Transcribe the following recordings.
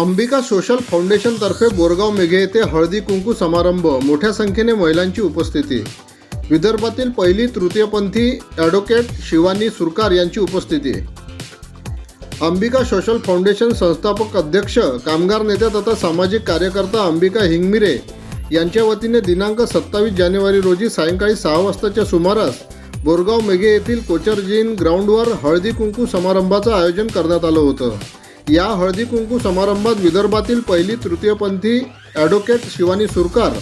Ambika social फाउंडेशनतर्फे बोरगाव मेघे येथे हळदी कुंकू समारंभ. मोठ्या संख्येने महिलांची उपस्थिती. विदर्भातील पहिली तृतीयपंथी ॲडव्होकेट शिवानी सुरकार यांची उपस्थिती. अंबिका सोशल फाउंडेशन संस्थापक अध्यक्ष कामगार नेत्या तथा सामाजिक कार्यकर्ता अंबिका हिंगमिरे यांच्या वतीने दिनांक सत्तावीस जानेवारी रोजी सायंकाळी सहा वाजताच्या सुमारास बोरगाव मेघे येथील कोचरजीन ग्राउंडवर हळदी कुंकू समारंभाचं आयोजन करण्यात आलं होतं. या हळदी कुंकू समारंभात विदर्भातील पहिली तृतीयपंथी ॲडव्होकेट शिवानी सुरकार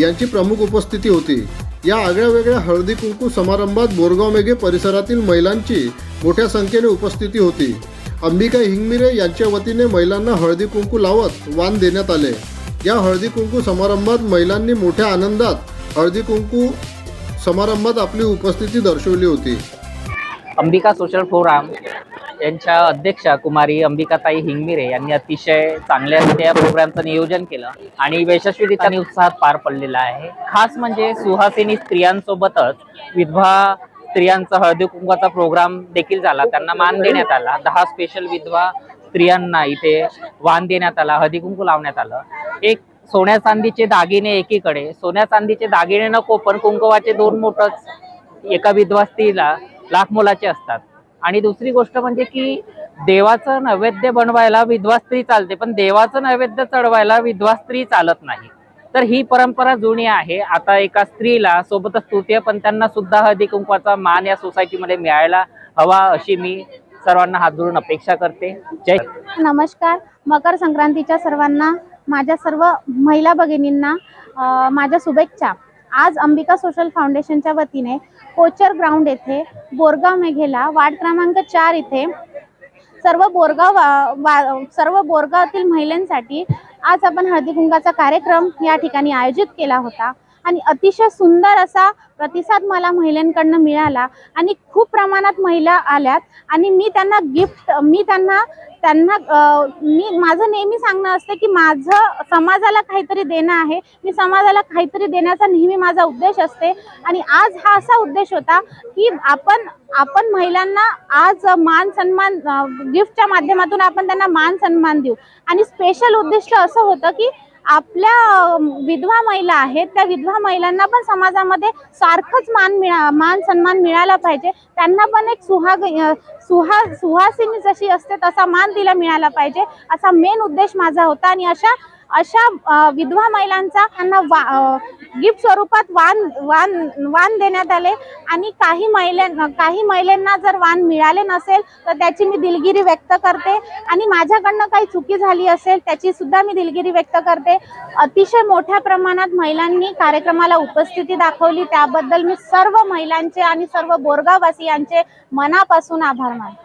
यांची प्रमुख उपस्थिती होती. या आगळ्या वेगळ्या हळदी कुंकू समारंभात बोरगाव मेघे परिसरातील महिलांची मोठ्या संख्येने उपस्थिती होती. अंबिका हिंगमिरे यांच्या वतीने महिलांना हळदी कुंकू लावत वाण देण्यात आले. या हळदी कुंकू समारंभात महिलांनी मोठ्या आनंदात हळदी कुंकू समारंभात आपली उपस्थिती दर्शवली होती. अंबिका सोशल फोरम यांच्या अध्यक्षा कुमारी अंबिकाताई हिंगमिरे यांनी अतिशय चांगल्या रीत्या या प्रोग्रामचं नियोजन केलं आणि यशस्वीरित्या उत्साहात पार पडलेला आहे. खास म्हणजे सुहासिनी स्त्रियांसोबतच विधवा स्त्रियांचा हळदी कुंकवाचा प्रोग्राम देखील झाला. त्यांना मान देण्यात आला. दहा स्पेशल विधवा स्त्रियांना इथे वाण देण्यात आला हळदी कुंकू लावण्यात आलं. एक सोन्या चांदीचे दागिने एकीकडे सोन्या चांदीचे दागिने नको पण कुंकवाचे दोन मोठच एका विधवा स्त्रीला लाख मोलाचे असतात. आणि दुसरी गोष्ट म्हणजे की देवाचं नैवेद्य बनवायला विधवा स्त्री चालते पण देवाचं नैवेद्य चढवायला विधवा स्त्री चालत नाही. तर ही परंपरा जुनी आहे. आता एका स्त्रीला सोबतच तृतीय पंथांना सुद्धा हळदी कुंकवाचा मान या सोसायटीमध्ये मिळायला हवा अशी मी सर्वांना हात जोडून अपेक्षा करते. जय नमस्कार. मकर संक्रांतीच्या सर्वांना माझ्या सर्व महिला भगिनींना माझ्या शुभेच्छा. आज अंबिका सोशल फाउंडेशनच्या वतीने कोचर ग्राउंड येथे बोरगाव मेघेला वार्ड क्रमांक चार इथे. सर्व बोरगाव वा- वा- सर्व बोरगावातील महिलांसाठी आज आपण हळदी कुंकाचा कार्यक्रम या ठिकाणी आयोजित केला होता. आणि अतिशय सुंदर असा प्रतिसाद मला महिलांकडनं मिळाला. आणि खूप प्रमाणात महिला आल्यात. आणि मी त्यांना गिफ्ट मी त्यांना त्यांना मी माझं नेहमी सांगणं असतं की माझं समाजाला काहीतरी देणं आहे. मी समाजाला काहीतरी देण्याचा नेहमी माझा उद्देश असते. आणि आज हा असा उद्देश होता की आपण आपण महिलांना आज मान सन्मान गिफ्टच्या माध्यमातून आपण त्यांना मान सन्मान देऊ. आणि स्पेशल उद्दिष्ट असं होतं की आपल्या विधवा महिला आहेत त्या विधवा महिलांना पण समाजामध्ये सारखंच मान मिळा मान सन्मान मिळाला पाहिजे. त्यांना पण एक सुहाग सुहा सुहासिनी जशी असते तसा मान तिला मिळाला पाहिजे. असा मेन उद्देश माझा होता आणि अशा अशा विधवा महिलांचा त्यांना वा गिफ्ट स्वरूपात वान वान वान देण्यात आले. आणि काही महिला काही महिलांना जर वाण मिळाले नसेल तर त्याची मी दिलगिरी व्यक्त करते. आणि माझ्याकडनं काही चुकी झाली असेल त्याची सुद्धा मी दिलगिरी व्यक्त करते. अतिशय मोठ्या प्रमाणात महिलांनी कार्यक्रमाला उपस्थिती दाखवली. त्याबद्दल मी सर्व महिलांचे आणि सर्व बोरगाववासियांचे मनापासून आभार मानते.